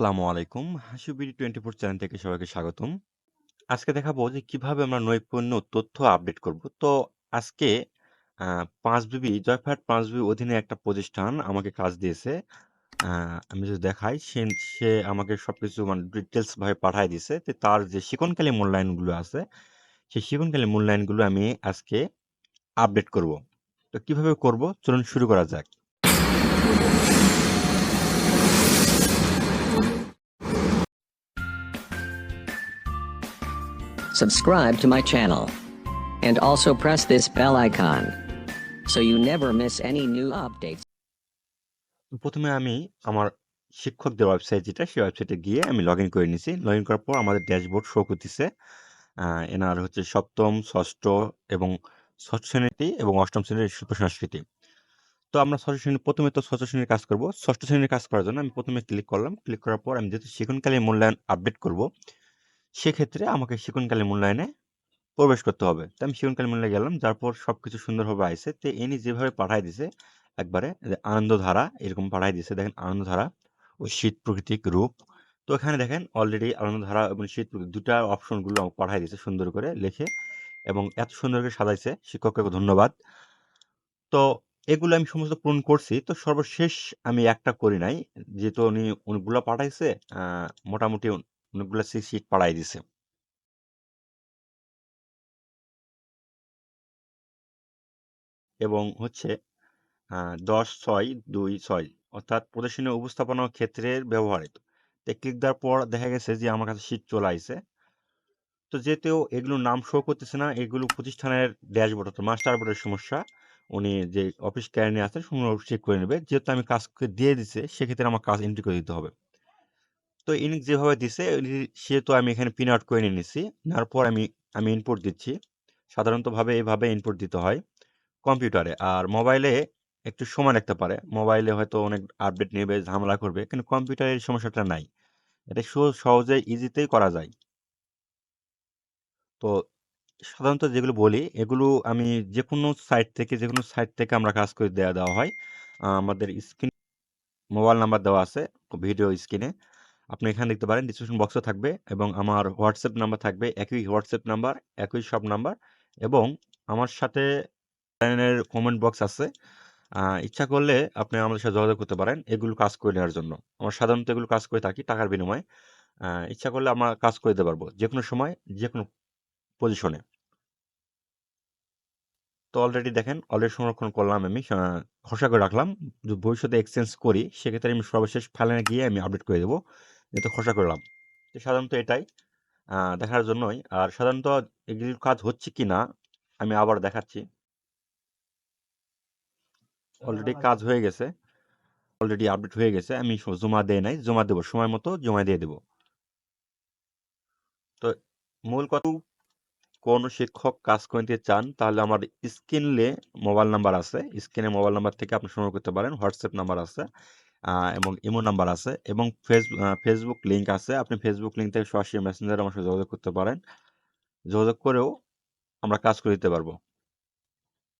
আসসালামু আলাইকুম। হাসিবিডি 24 চ্যানেল থেকে সবাইকে স্বাগতম। আজকে দেখাবো যে কীভাবে আমরা নৈপুণ্য তথ্য আপডেট করব। তো আজকে আ 5বিবি জয়ফ্রাট 5বিবি অধীনে একটা প্রতিষ্ঠান আমাকে কাজ দিয়েছে। আমি যদি দেখাই সে সে আমাকে সবকিছু মানে ডিটেইলস ভাবে পাঠায় দিছে। তো তার যে শিকনকালী মূল্যায়নগুলো আছে, সেই শিকনকালী মূল্যায়নগুলো আমি আজকে আপডেট করব। তো কীভাবে করব চলুন শুরু করা যাক। Subscribe to my channel. And also press this bell icon. So you never miss any new updates. প্রথমে আমি আমার শিক্ষকদের ওয়েবসাইট যেটা, সেই ওয়েবসাইটে গিয়ে আমি লগইন করে নিছি। লগইন করার পর আমাদের ড্যাশবোর্ড শো করতেছে। এনার হচ্ছে ৭ম, ৬ষ্ঠ এবং ষষ্ঠ শ্রেণীটি এবং অষ্টম শ্রেণির শিল্প সংস্কৃতি। তো আমরা ষষ্ঠ শ্রেণি প্রথমে তো ষষ্ঠ শ্রেণির কাজ করব। ষষ্ঠ শ্রেণির কাজ করার জন্য আমি প্রথমে ক্লিক করলাম। ক্লিক করার পর আমি যেহেতু শিক্ষণকালী মূল্যায়ন আপডেট করব, সেক্ষেত্রে আমাকে শিক্ষণকালী মূল্যায়নে প্রবেশ করতে হবে। তো আমি শিক্ষণকালী মূল্যায়নে গেলাম। যার পর সবকিছু সুন্দরভাবে আইসে তো ইনি যেভাবে পাঠায় দিছে একবারে আনন্দধারা এরকম পাঠায় দিছে। দেখেন আনন্দধারা ও শীত প্রকৃতিক রূপ। তো এখানে দেখেন অলরেডি আনন্দধারা এবং শীত প্রাকৃতিক ২ টা অপশনগুলো আমাকে পাঠায় দিছে সুন্দর করে লিখে এবং এত সুন্দর করে সাজাইছে। শিক্ষককে ধন্যবাদ। তো এগুলো আমি সমস্ত পূরণ করছি। তো সর্বশেষ আমি একটা করি নাই। যেহেতু উনি অনেকগুলা পাঠাইছে, মোটামুটি অনেকগুলা সি শিট পাঠায় দিছে। এবং হচ্ছে আ ১০/৬/২/৬ অর্থাৎ প্রদর্শনী উপস্থাপনা ক্ষেত্রের ব্যবহারিত। তো ক্লিক দেওয়ার পর দেখা গেছে যে আমার কাছে শিট চলে আইছে। তো যেহেতু এগুলোর নাম শো করতেছে না, এগুলো প্রতিষ্ঠানের ড্যাশবোর্ড অর্থাৎ মাস্টার বোর্ডের সমস্যা। উনি যে অফিস কেরানি আছে সুন্দরভাবে চেক করে নেবে। যেহেতু আমি কাজকে দিয়ে দিছে, সেক্ষেত্রে আমার কাজ এন্ট্রি করে দিতে হবে। তো ইনি যেভাবে দিছে সেহেতু আমি এখানে প্রিন্ট আউট করে নিয়ে নিছি। নেওয়ার পর আমি আমি ইনপুট দিচ্ছি। সাধারণতভাবে এভাবে ইনপুট দিতে হয় কম্পিউটারে। আর মোবাইলে একটু সময় লাগতে পারে। মোবাইলে হয়তো অনেক আপডেট নেবে, ঝামেলা করবে। কিন্তু কম্পিউটারে এই সমস্যাটা নাই। এটা সু সহজে ইজিতেই করা যায়। তো সাধারণত যেগুলো বলি, এগুলো আমি যেকোনো সাইট থেকে যেকোনো সাইট থেকে আমরা কাজ করে দেওয়া দেওয়া হয়। আমাদের স্ক্রিন মোবাইল নাম্বার দেওয়া আছে ভিডিও স্ক্রিনে। আপনি এখানে দেখতে পারেন ডিসক্রিপশন বক্সও থাকবে এবং আমার হোয়াটসঅ্যাপ নাম্বার থাকবে। একই হোয়াটসঅ্যাপ নাম্বার, একই সব নাম্বার এবং আমার সাথে চ্যানেলের কমেন্ট বক্স আছে। ইচ্ছা করলে আপনি আমাদের সাথে যোগাযোগ করতে পারেন এগুলো কাজ করে নেওয়ার জন্য। আমরা সাধারণত এগুলো কাজ করে থাকি টাকার বিনিময়ে। ইচ্ছা করলে আমরা কাজ করে দিতে পারব। যেকোনো সময়, যেকোনো পজিশনে। তো অলরেডি দেখেন অলরেডি সংরক্ষণ করলাম আমি খসা করে রাখলাম। ভবিষ্যতে এক্সচেঞ্জ করি, সেক্ষেত্রে আমি সর্বশেষ ফাইলে গিয়ে আমি আপডেট করে দেব। যেহেতু খসা করলাম। তো সাধারণত এটাই দেখার জন্যই। আর সাধারণত এগুলির কাজ হচ্ছে কিনা আমি আবার দেখাচ্ছি। অলরেডি কাজ হয়ে গেছে। অলরেডি আপডেট হয়ে গেছে। আমি জমা দেই নাই। জমা দেব। সময় মতো জমা দিয়ে দেব। তো মূল কথা কোন শিক্ষক কাজ করতে চান, তাহলে আমার স্ক্রিনে মোবাইল নাম্বার আছে। স্ক্রিনে মোবাইল নাম্বার থেকে আপনি সংগ্রহ করতে পারেন। হোয়াটসঅ্যাপ নাম্বার আছে এবং ইমো নাম্বার আছে এবং ফেস ফেসবুক লিঙ্ক আছে। আপনি ফেসবুক লিঙ্ক থেকে সরাসরি মেসেঞ্জারে আমার সাথে যোগাযোগ করতে পারেন। যোগাযোগ করেও আমরা কাজ করে দিতে পারব।